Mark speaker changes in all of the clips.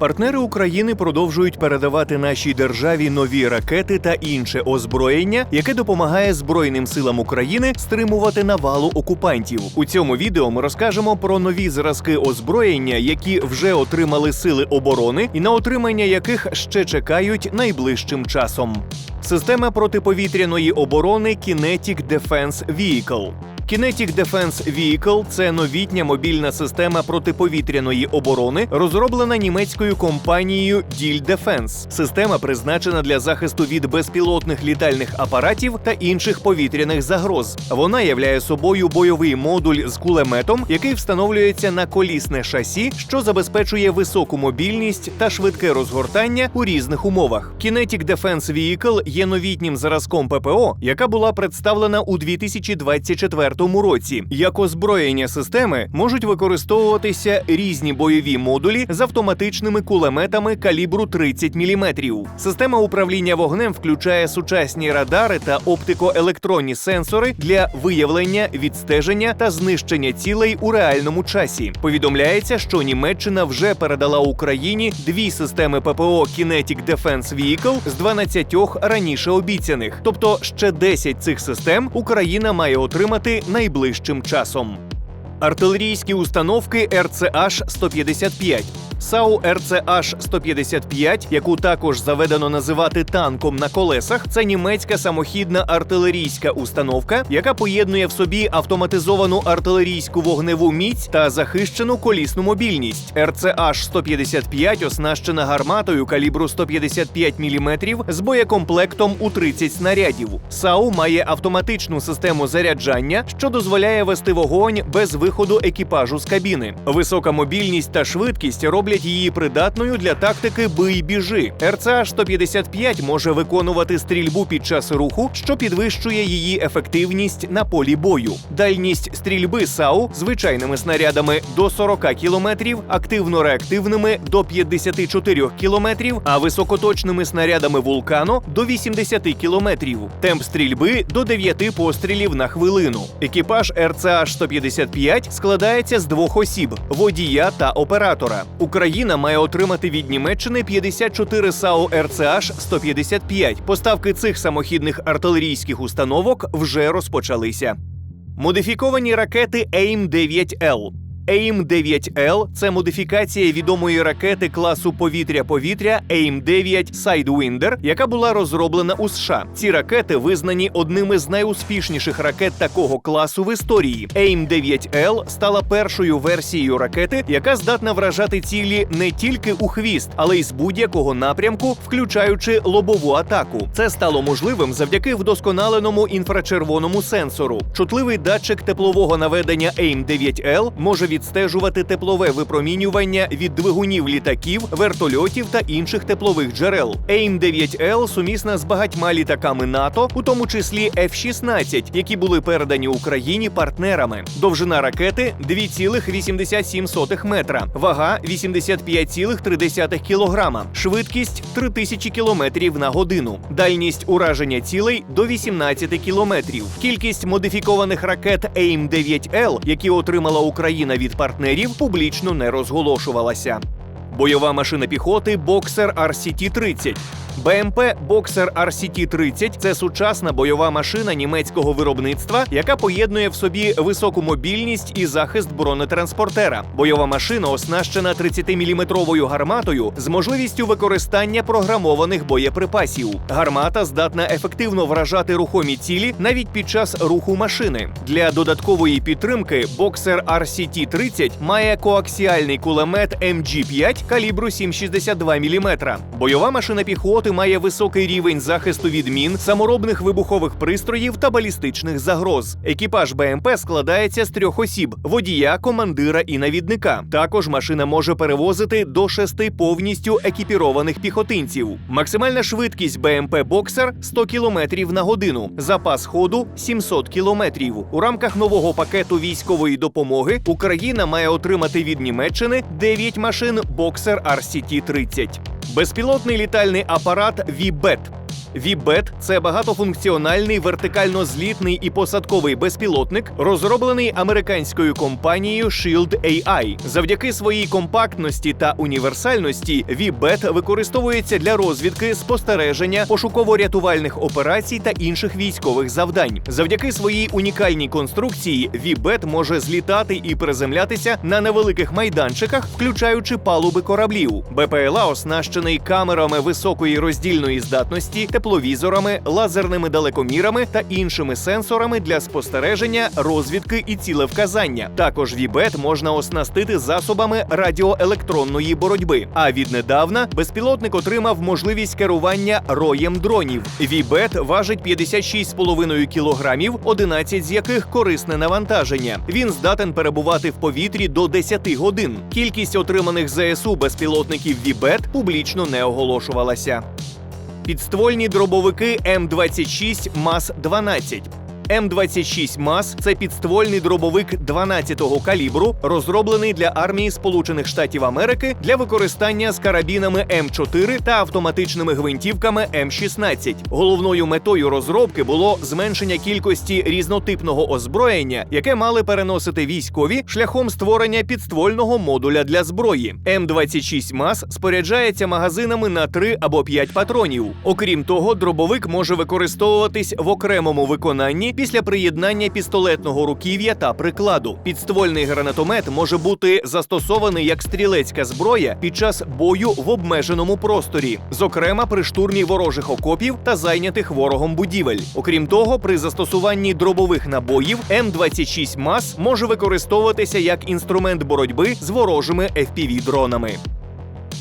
Speaker 1: Партнери України продовжують передавати нашій державі нові ракети та інше озброєння, яке допомагає Збройним силам України стримувати навалу окупантів. У цьому відео ми розкажемо про нові зразки озброєння, які вже отримали сили оборони, і на отримання яких ще чекають найближчим часом. Система протиповітряної оборони Kinetic Defense Vehicle. Kinetic Defense Vehicle – це новітня мобільна система протиповітряної оборони, розроблена німецькою компанією Diehl Defense. Система призначена для захисту від безпілотних літальних апаратів та інших повітряних загроз. Вона являє собою бойовий модуль з кулеметом, який встановлюється на колісне шасі, що забезпечує високу мобільність та швидке розгортання у різних умовах. Kinetic Defense Vehicle є новітнім зразком ППО, яка була представлена у 2024 році. Як озброєння системи можуть використовуватися різні бойові модулі з автоматичними кулеметами калібру 30 мм. Система управління вогнем включає сучасні радари та оптико-електронні сенсори для виявлення, відстеження та знищення цілей у реальному часі. Повідомляється, що Німеччина вже передала Україні дві системи ППО Kinetic Defense Vehicle з 12 раніше обіцяних. Тобто ще 10 цих систем Україна має отримати найближчим часом. Артилерійські установки РЦH 155 САУ РЦH 155 яку також заведено називати танком на колесах, це німецька самохідна артилерійська установка, яка поєднує в собі автоматизовану артилерійську вогневу міць та захищену колісну мобільність. РЦH 155 оснащена гарматою калібру 155 мм з боєкомплектом у 30 снарядів. САУ має автоматичну систему заряджання, що дозволяє вести вогонь без виходу екіпажу з кабіни. Висока мобільність та швидкість роблять її придатною для тактики бий біжи. РЦА 155 може виконувати стрільбу під час руху, що підвищує її ефективність на полі бою. Дальність стрільби САУ звичайними снарядами до 40 км, активно-реактивними до 54 км, а високоточними снарядами вулкано до 80 км. Темп стрільби до 9 пострілів на хвилину. Екіпаж РЦА 155 складається з двох осіб: водія та оператора. Україна має отримати від Німеччини 54 САУ РЦАШ 155 Поставки цих самохідних артилерійських установок вже розпочалися. Модифіковані ракети AIM-9L. AIM-9L – це модифікація відомої ракети класу повітря-повітря AIM-9 Sidewinder, яка була розроблена у США. Ці ракети визнані одними з найуспішніших ракет такого класу в історії. AIM-9L стала першою версією ракети, яка здатна вражати цілі не тільки у хвіст, але й з будь-якого напрямку, включаючи лобову атаку. Це стало можливим завдяки вдосконаленому інфрачервоному сенсору. Чутливий датчик теплового наведення AIM-9L може відстежувати теплове випромінювання від двигунів літаків, вертольотів та інших теплових джерел. AIM-9L сумісна з багатьма літаками НАТО, у тому числі F-16, які були передані Україні партнерами. Довжина ракети 2,87 метра, вага 85,3 кілограма, швидкість 3000 кілометрів на годину, дальність ураження цілей до 18 кілометрів. Кількість модифікованих ракет AIM-9L, які отримала Україна від партнерів, публічно не розголошувалася. Бойова машина піхоти Боксер RCT-30. БМП Боксер RCT-30 – це сучасна бойова машина німецького виробництва, яка поєднує в собі високу мобільність і захист бронетранспортера. Бойова машина оснащена 30-мм гарматою з можливістю використання програмованих боєприпасів. Гармата здатна ефективно вражати рухомі цілі навіть під час руху машини. Для додаткової підтримки Боксер RCT-30 має коаксіальний кулемет MG5 калібру 7,62 мм. Бойова машина піхоти має високий рівень захисту від мін, саморобних вибухових пристроїв та балістичних загроз. Екіпаж БМП складається з трьох осіб: водія, командира і навідника. Також машина може перевозити до шести повністю екіпірованих піхотинців. Максимальна швидкість БМП Боксер 100 км на годину, запас ходу 700 км. У рамках нового пакету військової допомоги Україна має отримати від Німеччини 9 машин Боксер RCT-30. Безпілотний літальний апарат Вібет. Вібет це багатофункціональний вертикально-злітний і посадковий безпілотник, розроблений американською компанією Shield AI. Завдяки своїй компактності та універсальності Вібет використовується для розвідки, спостереження, пошуково-рятувальних операцій та інших військових завдань. Завдяки своїй унікальній конструкції Вібет може злітати і приземлятися на невеликих майданчиках, включаючи палуби кораблів. БПЛА оснащений камерами високої роздільної здатності, тепловізорами, лазерними далекомірами та іншими сенсорами для спостереження, розвідки і цілевказання. Також Вібет можна оснастити засобами радіоелектронної боротьби. А віднедавна безпілотник отримав можливість керування роєм дронів. Вібет важить 56,5 кілограмів, 11 з яких корисне навантаження. Він здатен перебувати в повітрі до 10 годин. Кількість отриманих ЗСУ безпілотників Вібет публічно не оголошувалася. Підствольні дробовики М26 МАС-12. М26 МАС це підствольний дробовик 12-го калібру, розроблений для армії Сполучених Штатів Америки для використання з карабінами М4 та автоматичними гвинтівками М16. Головною метою розробки було зменшення кількості різнотипного озброєння, яке мали переносити військові шляхом створення підствольного модуля для зброї. М26 МАС споряджається магазинами на 3 або 5 патронів. Окрім того, дробовик може використовуватись в окремому виконанні після приєднання пістолетного руків'я та прикладу. Підствольний гранатомет може бути застосований як стрілецька зброя під час бою в обмеженому просторі, зокрема при штурмі ворожих окопів та зайнятих ворогом будівель. Окрім того, при застосуванні дробових набоїв М26 МАС може використовуватися як інструмент боротьби з ворожими FPV-дронами.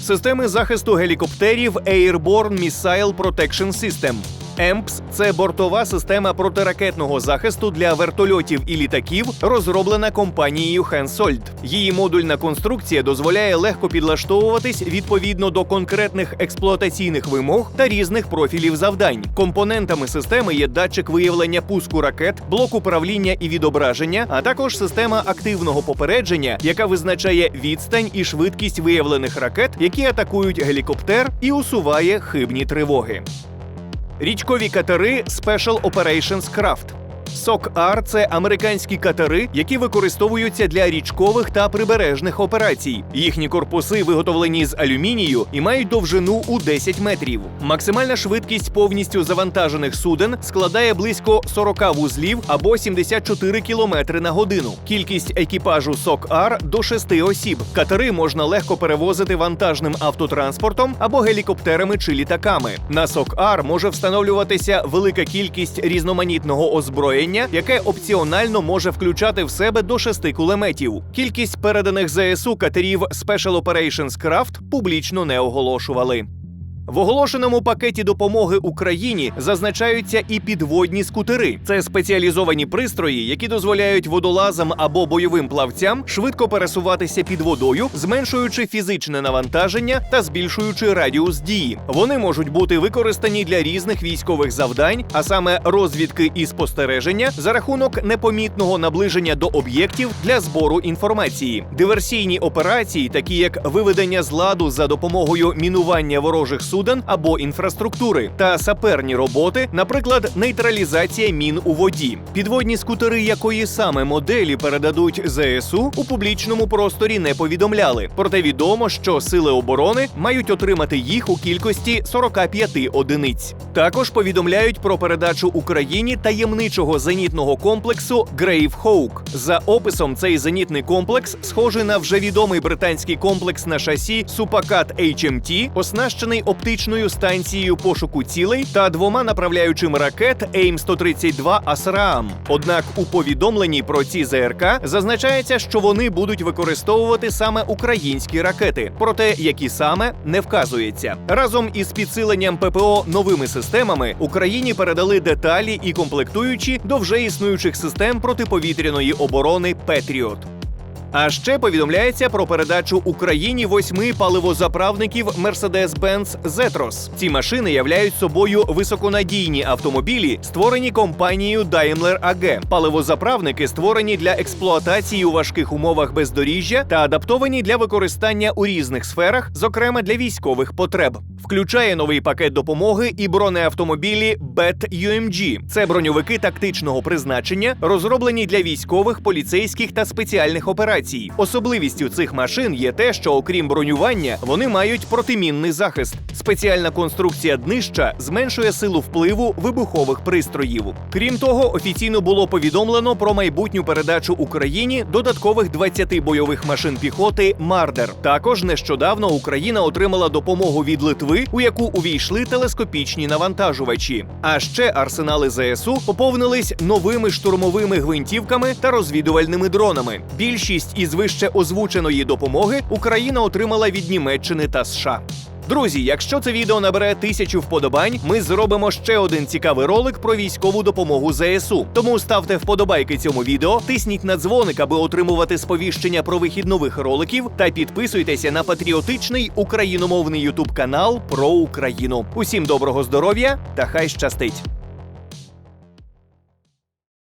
Speaker 1: Системи захисту гелікоптерів Airborne Missile Protection System. ЕМПС це бортова система протиракетного захисту для вертольотів і літаків, розроблена компанією Hensoldt. Її модульна конструкція дозволяє легко підлаштовуватись відповідно до конкретних експлуатаційних вимог та різних профілів завдань. Компонентами системи є датчик виявлення пуску ракет, блок управління і відображення, а також система активного попередження, яка визначає відстань і швидкість виявлених ракет, які атакують гелікоптер, і усуває хибні тривоги. Річкові катери Special Operations Craft. СОК-Ар – це американські катери, які використовуються для річкових та прибережних операцій. Їхні корпуси виготовлені з алюмінію і мають довжину у 10 метрів. Максимальна швидкість повністю завантажених суден складає близько 40 вузлів або 74 кілометри на годину. Кількість екіпажу СОК-Ар до 6 осіб. Катери можна легко перевозити вантажним автотранспортом або гелікоптерами чи літаками. На СОК-Ар може встановлюватися велика кількість різноманітного озброєння, яке опціонально може включати в себе до шести кулеметів. Кількість переданих ЗСУ катерів Special Operations Craft публічно не оголошували. В оголошеному пакеті допомоги Україні зазначаються і підводні скутери. Це спеціалізовані пристрої, які дозволяють водолазам або бойовим плавцям швидко пересуватися під водою, зменшуючи фізичне навантаження та збільшуючи радіус дії. Вони можуть бути використані для різних військових завдань, а саме розвідки і спостереження за рахунок непомітного наближення до об'єктів для збору інформації. Диверсійні операції, такі як виведення з ладу за допомогою мінування ворожих суден або інфраструктури, та саперні роботи, наприклад, нейтралізація мін у воді. Підводні скутери, якої саме моделі передадуть ЗСУ, у публічному просторі не повідомляли. Проте відомо, що сили оборони мають отримати їх у кількості 45 одиниць. Також повідомляють про передачу Україні таємничого зенітного комплексу Грейв Хоук. За описом, цей зенітний комплекс схожий на вже відомий британський комплекс на шасі Супакат HMT, оснащений оптичною станцією пошуку цілей та двома направляючими ракет AIM-132 Асраам. Однак у повідомленні про ці ЗРК зазначається, що вони будуть використовувати саме українські ракети, проте які саме не вказується. Разом із підсиленням ППО новими системами Україні передали деталі і комплектуючі до вже існуючих систем протиповітряної оборони Петріот. А ще повідомляється про передачу Україні восьми паливозаправників Mercedes-Benz Zetros. Ці машини являють собою високонадійні автомобілі, створені компанією Daimler AG. Паливозаправники створені для експлуатації у важких умовах бездоріжжя та адаптовані для використання у різних сферах, зокрема для військових потреб. Включає новий пакет допомоги і бронеавтомобілі BET UMG. Це броньовики тактичного призначення, розроблені для військових, поліцейських та спеціальних операцій. Особливістю цих машин є те, що окрім бронювання, вони мають протимінний захист. Спеціальна конструкція днища зменшує силу впливу вибухових пристроїв. Крім того, офіційно було повідомлено про майбутню передачу Україні додаткових 20 бойових машин піхоти Мардер. Також нещодавно Україна отримала допомогу від Литви, у яку увійшли телескопічні навантажувачі. А ще арсенали ЗСУ поповнились новими штурмовими гвинтівками та розвідувальними дронами. Більшість із вище озвученої допомоги Україна отримала від Німеччини та США. Друзі, якщо це відео набере тисячу вподобань, ми зробимо ще один цікавий ролик про військову допомогу ЗСУ. Тому ставте вподобайки цьому відео, тисніть на дзвоник, аби отримувати сповіщення про вихід нових роликів, та підписуйтеся на патріотичний україномовний ютуб канал про Україну. Усім доброго здоров'я та хай щастить!